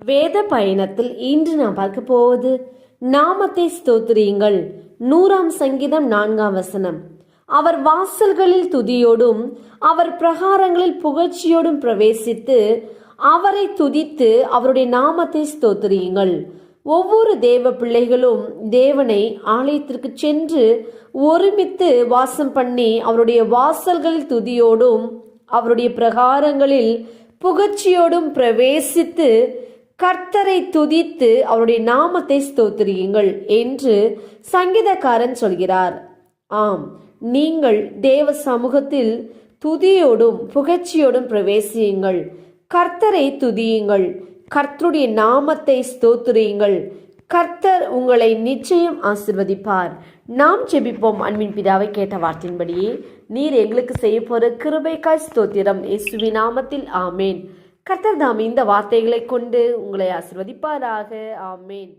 வேத பயணத்தில் இன்று நாம் பார்க்க போவது நாமத்தை ஸ்தோத்திரியுங்கள். நூறாம் சங்கீதம் நான்காம் வசனம். அவர் வாசல்களில் துதியோடும் அவர் பிரகாரங்களில் புகழ்ச்சியோடும் பிரவேசித்து அவரை துதித்து அவருடைய நாமத்தை ஸ்தோத்திரியுங்கள். ஒவ்வொரு தேவ பிள்ளைகளும் தேவனை ஆலயத்திற்கு சென்று ஒருமித்து வாசம் பண்ணி அவருடைய வாசல்களில் துதியோடும் அவருடைய பிரகாரங்களில் புகழ்ச்சியோடும் பிரவேசித்து கர்த்தரை துதித்து அவருடைய நாமத்தை ஸ்தோத்திரியுங்கள் என்று சங்கீதக்காரன் சொல்கிறார். ஆம் நீங்கள் தேவ சமூகத்தில் துதியோடும் புகழ்ச்சியோடும் பிரவேசியுங்கள். கர்த்தரை துதியுங்கள். கர்த்தருடைய நாமத்தை ஸ்தோத்திரியுங்கள். கர்த்தர் உங்களை நிச்சயம் ஆசிர்வதிப்பார். நாம் ஜெபிப்போம் அன்பின் பிதாவை கேட்ட வார்த்தையின்படியே நீர் எங்களுக்கு செய்ய போற கிருபைக்காய் ஸ்தோத்திரம். இயேசுவி நாமத்தில் ஆமேன். கர்த்தர் தாம் இந்த வார்த்தைகளை கொண்டு உங்களை ஆசிர்வதிப்பாராக. ஆமேன்.